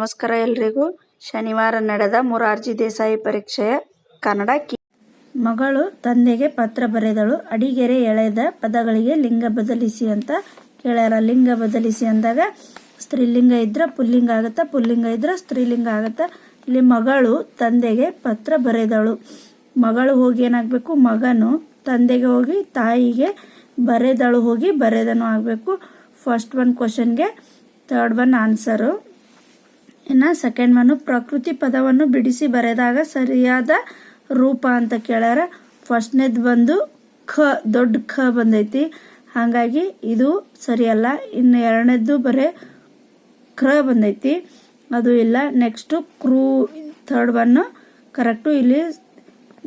ನಮಸ್ಕಾರ ಎಲ್ರಿಗೂ. ಶನಿವಾರ ನಡೆದ ಮೊರಾರ್ಜಿ ದೇಸಾಯಿ ಪರೀಕ್ಷೆಯ ಕನ್ನಡ ಕಿ ಮಗಳು ತಂದೆಗೆ ಪತ್ರ ಬರೆದಳು. ಅಡಿಗೆರೆ ಎಳೆದ ಪದಗಳಿಗೆ ಲಿಂಗ ಬದಲಿಸಿ ಅಂತ ಕೇಳ್ಯಾರ. ಲಿಂಗ ಬದಲಿಸಿ ಅಂದಾಗ, ಸ್ತ್ರೀಲಿಂಗ ಇದ್ರೆ, ಪುಲ್ಲಿಂಗ ಆಗುತ್ತಾ, ಪುಲ್ಲಿಂಗ ಇದ್ರೆ, ಸ್ತ್ರೀಲಿಂಗ ಆಗುತ್ತಾ. ಇಲ್ಲಿ ಮಗಳು ತಂದೆಗೆ ಪತ್ರ ಬರೆದಳು. ಮಗಳು ಹೋಗಿ ಏನಾಗಬೇಕು? ಮಗನು ತಂದೆಗೆ ಹೋಗಿ, ತಾಯಿಗೆ ಬರೆದಳು ಹೋಗಿ ಬರೆದನು ಆಗಬೇಕು. ಫಸ್ಟ್ ಒನ್ ಕ್ವಶನ್ಗೆ ಥರ್ಡ್ ಒನ್ ಆನ್ಸರು ಇನ್ನು ಸೆಕೆಂಡ್ ಒನ್ನು ಪ್ರಕೃತಿ ಪದವನ್ನು ಬಿಡಿಸಿ ಬರೆದಾಗ ಸರಿಯಾದ ರೂಪ ಅಂತ ಕೇಳ್ಯಾರ. ಫಸ್ಟ್ನೇದು ಬಂದು ಖ, ದೊಡ್ಡ ಖ ಬಂದೈತಿ. ಹಾಗಾಗಿ ಇದು ಸರಿಯಲ್ಲ. ಇನ್ನು ಎರಡನೇದ್ದು ಬರೀ ಕ್ರ ಬಂದೈತಿ. ಅದು ಇಲ್ಲ. ನೆಕ್ಸ್ಟು ಕ್ರೂ ಥರ್ಡ್ ಒನ್ನು ಕರೆಕ್ಟು ಇಲ್ಲಿ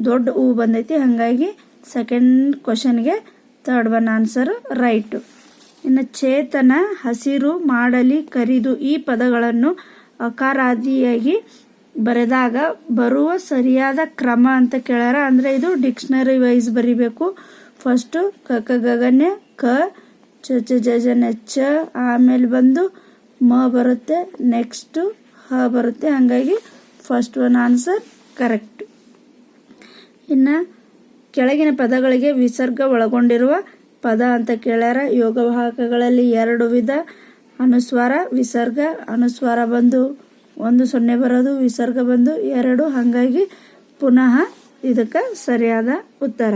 ದೊಡ್ಡ ಹೂ ಬಂದೈತಿ. ಹಾಗಾಗಿ ಸೆಕೆಂಡ್ ಕ್ವಶನ್ಗೆ ಥರ್ಡ್ ಒನ್ ಆನ್ಸರ್ ರೈಟು ಇನ್ನು ಚೇತನ, ಹಸಿರು, ಮಾಡಲಿ, ಕರಿದು ಈ ಪದಗಳನ್ನು ಅಕಾರಾದಿಯಾಗಿ ಬರೆದಾಗ ಬರುವ ಸರಿಯಾದ ಕ್ರಮ ಅಂತ ಕೇಳ್ಯಾರ. ಅಂದರೆ ಇದು ಡಿಕ್ಷನರಿ ವೈಸ್ ಬರಿಬೇಕು. ಫಸ್ಟು ಕ ಕ ಗಗನ್ಯ ಕ, ಚ ಚ, ಜ ಜ ಚ, ಆಮೇಲೆ ಬಂದು ಮ ಬರುತ್ತೆ. ನೆಕ್ಸ್ಟು ಹ ಬರುತ್ತೆ. ಹಾಗಾಗಿ ಫಸ್ಟ್ ಒನ್ ಆನ್ಸರ್ ಕರೆಕ್ಟ್. ಇನ್ನು ಕೆಳಗಿನ ಪದಗಳಿಗೆ ವಿಸರ್ಗ ಒಳಗೊಂಡಿರುವ ಪದ ಅಂತ ಕೇಳ್ಯಾರ. ಯೋಗವಾಹಕಗಳಲ್ಲಿ ಎರಡು ವಿಧ. ಅನುಸ್ವಾರ, ವಿಸರ್ಗ, ಅನುಸ್ವಾರ ಬಂದು ಒಂದು ಸೊನ್ನೆ ಬರೋದು, ವಿಸರ್ಗ ಬಂದು ಎರಡು, ಹಾಗಾಗಿ ಪುನಃ ಇದಕ್ಕೆ ಸರಿಯಾದ ಉತ್ತರ.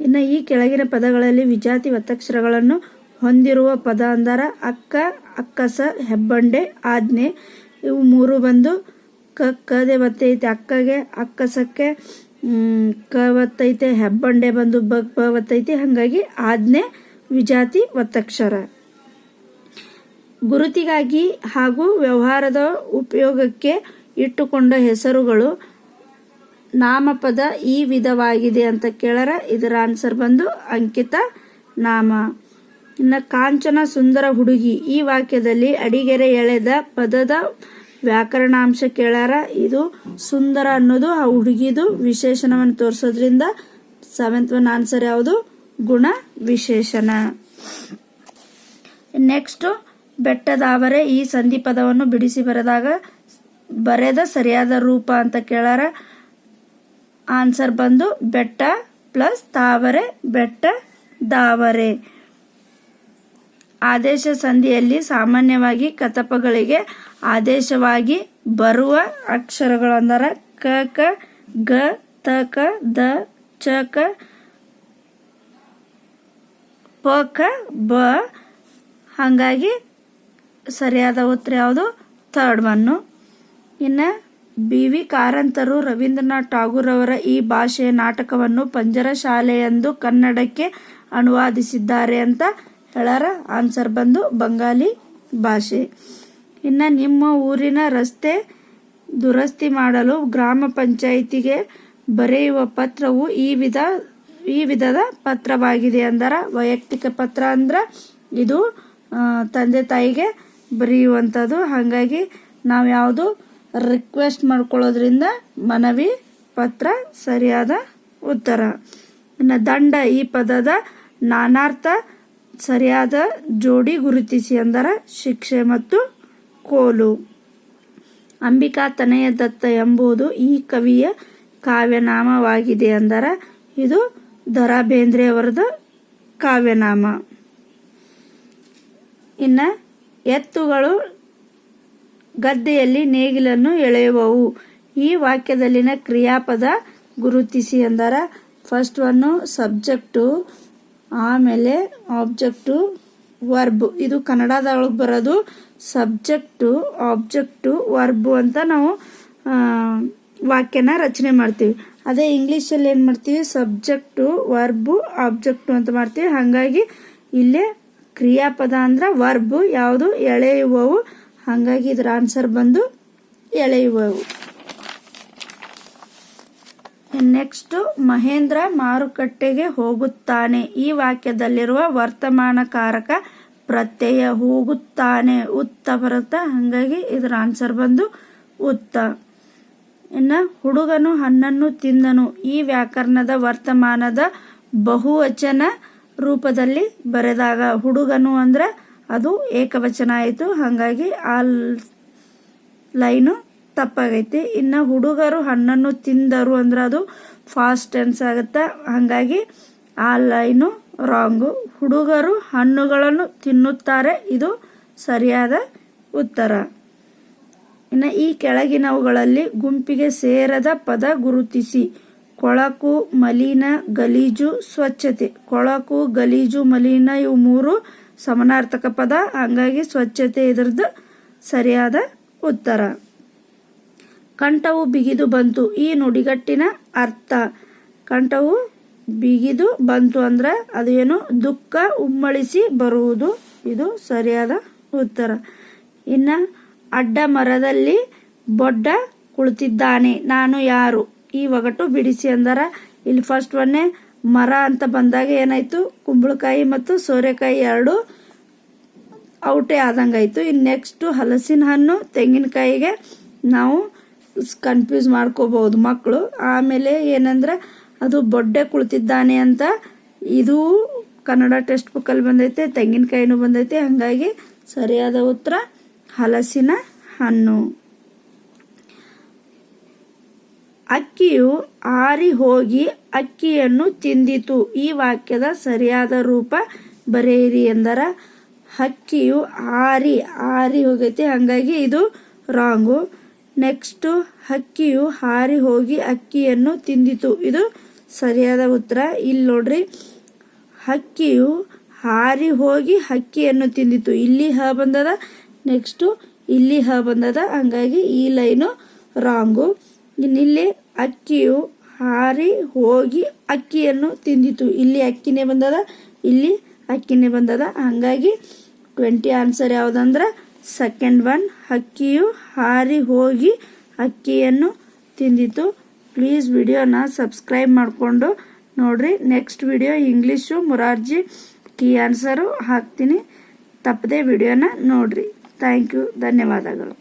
ಇನ್ನು ಈ ಕೆಳಗಿನ ಪದಗಳಲ್ಲಿ ವಿಜಾತಿ ಒತ್ತಕ್ಷರಗಳನ್ನು ಹೊಂದಿರುವ ಪದ ಅಂದರ ಅಕ್ಕ, ಅಕ್ಕಸ, ಹೆಬ್ಬಂಡೆ, ಆಜ್ಞೆ, ಇವು ಮೂರು ಬಂದು ಕ ಕದೆ ಬತ್ತೈತೆ ಅಕ್ಕಗೆ, ಅಕ್ಕಸಕ್ಕೆ ಕ ಒತ್ತೈತೆ ಹೆಬ್ಬಂಡೆ ಬಂದು ಬ ಬ ಒತ್ತೈತೆ ಹಾಗಾಗಿ ಆಜ್ಞೆ, ವಿಜಾತಿ ಒತ್ತಕ್ಷರ ಗುರುತಿಗಾಗಿ ಹಾಗೂ ವ್ಯವಹಾರದ ಉಪಯೋಗಕ್ಕೆ ಇಟ್ಟುಕೊಂಡ ಹೆಸರುಗಳು ನಾಮಪದ ಈ ವಿಧವಾಗಿದೆ ಅಂತ ಕೇಳರ, ಇದರ ಆನ್ಸರ್ ಬಂದು ಅಂಕಿತ ನಾಮ. ಇನ್ನು ಕಾಂಚನ ಸುಂದರ ಹುಡುಗಿ, ಈ ವಾಕ್ಯದಲ್ಲಿ ಅಡಿಗೆರೆ ಎಳೆದ ಪದದ ವ್ಯಾಕರಣಾಂಶ ಕೇಳಾರ, ಇದು ಸುಂದರ ಅನ್ನೋದು ಆ ಹುಡುಗಿದು ವಿಶೇಷಣವನ್ನು ತೋರಿಸೋದ್ರಿಂದ ಸೆವೆಂತ್ ಒನ್ ಆನ್ಸರ್ ಯಾವುದು? ಗುಣ ವಿಶೇಷಣ. ನೆಕ್ಸ್ಟು ಬೆಟ್ಟದಾವರೆ ಈ ಸಂಧಿ ಪದವನ್ನು ಬಿಡಿಸಿ ಬರೆದಾಗ ಬರೆದ ಸರಿಯಾದ ರೂಪ ಅಂತ ಕೇಳಾರ. ಆನ್ಸರ್ ಬಂದು ಬೆಟ್ಟ ಪ್ಲಸ್ ತಾವರೆ, ಬೆಟ್ಟ, ದಾವರೆ. ಆದೇಶ ಸಂಧಿಯಲ್ಲಿ ಸಾಮಾನ್ಯವಾಗಿ ಕತಪಗಳಿಗೆ ಆದೇಶವಾಗಿ ಬರುವ ಅಕ್ಷರಗಳಂದರೆ ಕ ಕ, ಗ, ತ, ಕ, ದ, ಚ, ಕ, ಪ, ಕ, ಬ, ಹಾಗಾಗಿ ಸರಿಯಾದ ಉತ್ತರ ಯಾವುದು? ಥರ್ಡ್ ಒನ್ನು ಇನ್ನು ಬಿ ವಿ ಕಾರಂತರು ರವೀಂದ್ರನಾಥ್ ಠಾಗೂರ್ ಅವರ ಈ ಭಾಷೆಯ ನಾಟಕವನ್ನು ಪಂಜರ ಶಾಲೆಯೆಂದು ಕನ್ನಡಕ್ಕೆ ಅನುವಾದಿಸಿದ್ದಾರೆ ಅಂತ ಹೇಳಾರ ಆನ್ಸರ್ ಬಂದು ಬಂಗಾಲಿ ಭಾಷೆ. ಇನ್ನು ನಿಮ್ಮ ಊರಿನ ರಸ್ತೆ ದುರಸ್ತಿ ಮಾಡಲು ಗ್ರಾಮ ಪಂಚಾಯಿತಿಗೆ ಬರೆಯುವ ಪತ್ರವು ಈ ವಿಧ, ಈ ವಿಧದ ಪತ್ರವಾಗಿದೆ ಅಂದರ. ವೈಯಕ್ತಿಕ ಪತ್ರ ಅಂದ್ರೆ ಇದು ತಂದೆ ತಾಯಿಗೆ ಬರೆಯುವಂಥದ್ದು. ಹಾಗಾಗಿ ನಾವು ಯಾವುದು ರಿಕ್ವೆಸ್ಟ್ ಮಾಡ್ಕೊಳ್ಳೋದ್ರಿಂದ ಮನವಿ ಪತ್ರ ಸರಿಯಾದ ಉತ್ತರ. ಇನ್ನು ದಂಡ ಈ ಪದದ ನಾನಾರ್ಥ ಸರಿಯಾದ ಜೋಡಿ ಗುರುತಿಸಿ ಅಂದರ ಶಿಕ್ಷೆ ಮತ್ತು ಕೋಲು. ಅಂಬಿಕಾ ತನಯ ದತ್ತ ಎಂಬುದು ಈ ಕವಿಯ ಕಾವ್ಯನಾಮವಾಗಿದೆ ಅಂದರ ಇದು ದರಾ ಬೇಂದ್ರೆಯವರದ ಕಾವ್ಯನಾಮ. ಇನ್ನು ಎತ್ತುಗಳು ಗದ್ದೆಯಲ್ಲಿ ನೇಗಿಲನ್ನು ಎಳೆಯುವವು. ಈ ವಾಕ್ಯದಲ್ಲಿನ ಕ್ರಿಯಾಪದ ಗುರುತಿಸಿ ಅಂದರ ಫಸ್ಟ್ ಒನ್ನು ಸಬ್ಜೆಕ್ಟು ಆಮೇಲೆ ಆಬ್ಜೆಕ್ಟು ವರ್ಬ್ ಇದು ಕನ್ನಡದೊಳಗೆ ಬರೋದು ಸಬ್ಜೆಕ್ಟು ಆಬ್ಜೆಕ್ಟು ವರ್ಬು ಅಂತ ನಾವು ವಾಕ್ಯನ ರಚನೆ ಮಾಡ್ತೀವಿ. ಅದೇ ಇಂಗ್ಲೀಷಲ್ಲಿ ಏನು ಮಾಡ್ತೀವಿ? ಸಬ್ಜೆಕ್ಟು ವರ್ಬು ಆಬ್ಜೆಕ್ಟು ಅಂತ ಮಾಡ್ತೀವಿ. ಹಾಗಾಗಿ ಇಲ್ಲೇ ಕ್ರಿಯಾಪದ ಅಂದ್ರೆ ವರ್ಬ್ ಯಾವುದು ಎಳೆಯುವವು. ಹಾಗಾಗಿ ಇದರ ಆನ್ಸರ್ ಬಂದು ಎಳೆಯುವವು. ನೆಕ್ಸ್ಟ್ ಮಹೇಂದ್ರ ಮಾರುಕಟ್ಟೆಗೆ ಹೋಗುತ್ತಾನೆ. ಈ ವಾಕ್ಯದಲ್ಲಿರುವ ವರ್ತಮಾನಕಾರಕ ಪ್ರತ್ಯಯ ಹೋಗುತ್ತಾನೆ. ಉತ್ತ ಬರುತ್ತಾ, ಹಾಗಾಗಿ ಇದರ ಆನ್ಸರ್ ಬಂದು ಉತ್ತ. ಇನ್ನು ಹುಡುಗನು ಹಣ್ಣನ್ನು ತಿಂದನು. ಈ ವ್ಯಾಕರಣದ ವರ್ತಮಾನದ ಬಹುವಚನ ರೂಪದಲ್ಲಿ ಬರೆದಾಗ ಹುಡುಗನು ಅಂದ್ರೆ ಅದು ಏಕವಚನ ಆಯಿತು. ಹಾಗಾಗಿ ಆ ಲೈನು ತಪ್ಪಾಗೈತಿ. ಇನ್ನು ಹುಡುಗರು ಹಣ್ಣನ್ನು ತಿಂದರು ಅಂದ್ರೆ ಅದು ಫಾಸ್ಟ್ ಟೆನ್ಸ್ ಆಗುತ್ತೆ. ಹಾಗಾಗಿ ಆ ಲೈನು ರಾಂಗು ಹುಡುಗರು ಹಣ್ಣುಗಳನ್ನು ತಿನ್ನುತ್ತಾರೆ, ಇದು ಸರಿಯಾದ ಉತ್ತರ. ಇನ್ನು ಈ ಕೆಳಗಿನವುಗಳಲ್ಲಿ ಗುಂಪಿಗೆ ಸೇರದ ಪದ ಗುರುತಿಸಿ. ಕೊಳಕು, ಮಲಿನ, ಗಲೀಜು, ಸ್ವಚ್ಛತೆ. ಕೊಳಕು, ಗಲೀಜು, ಮಲಿನ ಇವು ಮೂರು ಸಮನಾರ್ಥಕ ಪದ. ಹಾಗಾಗಿ ಸ್ವಚ್ಛತೆ ಇದ್ರದ್ದು ಸರಿಯಾದ ಉತ್ತರ. ಕಂಠವು ಬಿಗಿದು ಬಂತು. ಈ ನುಡಿಗಟ್ಟಿನ ಅರ್ಥ. ಕಂಠವು ಬಿಗಿದು ಬಂತು ಅಂದ್ರೆ ಅದೇನು ದುಃಖ ಉಮ್ಮಳಿಸಿ ಬರುವುದು. ಇದು ಸರಿಯಾದ ಉತ್ತರ. ಇನ್ನು ಅಡ್ಡ ಮರದಲ್ಲಿ ಬೊಡ್ಡ ಕುಳಿತಿದ್ದಾನೆ. ನಾನು ಯಾರು? ಈ ಒಗಟು ಬಿಡಿಸಿ ಅಂದರ. ಇಲ್ಲಿ ಫಸ್ಟ್ ಒನ್ನೆ ಮರ ಅಂತ ಬಂದಾಗ ಏನಾಯ್ತು? ಕುಂಬಳಕಾಯಿ ಮತ್ತು ಸೋರೆಕಾಯಿ ಎರಡು ಔಟೇ ಆದಂಗಾಯ್ತು. ಇನ್ನು ನೆಕ್ಸ್ಟು ಹಲಸಿನ ಹಣ್ಣು, ತೆಂಗಿನಕಾಯಿಗೆ ನಾವು ಕನ್ಫ್ಯೂಸ್ ಮಾಡ್ಕೋಬಹುದು ಮಕ್ಕಳು ಆಮೇಲೆ ಏನಂದ್ರೆ, ಅದು ಬೊಡ್ಡೆ ಕುಳಿತಿದ್ದಾನೆ ಅಂತ ಇದು ಕನ್ನಡ ಟೆಕ್ಸ್ಟ್ ಬುಕ್ಕಲ್ಲಿ ಬಂದೈತೆ, ತೆಂಗಿನಕಾಯಿನೂ ಬಂದೈತೆ. ಹಾಗಾಗಿ ಸರಿಯಾದ ಉತ್ತರ ಹಲಸಿನ ಹಣ್ಣು. ಅಕ್ಕಿಯು ಆರಿ ಹೋಗಿ ಅಕ್ಕಿಯನ್ನು ತಿಂದಿತು. ಈ ವಾಕ್ಯದ ಸರಿಯಾದ ರೂಪ ಬರೆಯಿರಿ ಎಂದರ ಹಕ್ಕಿಯು ಆರಿ ಆರಿ ಹೋಗೈತಿ ಹಾಗಾಗಿ ಇದು ರಾಂಗು ನೆಕ್ಸ್ಟು ಹಕ್ಕಿಯು ಹಾರಿ ಹೋಗಿ ಅಕ್ಕಿಯನ್ನು ತಿಂದಿತು. ಇದು ಸರಿಯಾದ ಉತ್ತರ. ಇಲ್ಲಿ ನೋಡ್ರಿ. ಹಕ್ಕಿಯು ಹಾರಿ ಹೋಗಿ ಅಕ್ಕಿಯನ್ನು ತಿಂದಿತು. ಇಲ್ಲಿ ಹ ಬಂದದ ನೆಕ್ಸ್ಟು ಇಲ್ಲಿ ಹ ಬಂದದ. ಹಂಗಾಗಿ ಈ ಲೈನು ರಾಂಗು ಇನ್ನಿಲ್ಲಿ ಅಕ್ಕಿಯು ಹಾರಿ ಹೋಗಿ ಅಕ್ಕಿಯನ್ನು ತಿಂದಿತು. ಇಲ್ಲಿ ಅಕ್ಕಿನೇ ಬಂದದ, ಇಲ್ಲಿ ಅಕ್ಕಿನೇ ಬಂದದ. ಹಂಗಾಗಿ ಟ್ವೆಂಟಿ ಆನ್ಸರ್ ಯಾವುದಂದ್ರೆ ಸೆಕೆಂಡ್ ಒನ್ ಅಕ್ಕಿಯು ಹಾರಿ ಹೋಗಿ ಅಕ್ಕಿಯನ್ನು ತಿಂದಿತು. ಪ್ಲೀಸ್ ವಿಡಿಯೋನ ಸಬ್ಸ್ಕ್ರೈಬ್ ಮಾಡಿಕೊಂಡು ನೋಡ್ರಿ. Next video English Morarji key answer ಹಾಕ್ತೀನಿ. ತಪ್ಪದೆ ವಿಡಿಯೋನ ನೋಡ್ರಿ. ಥ್ಯಾಂಕ್ ಯು ಧನ್ಯವಾದಗಳು.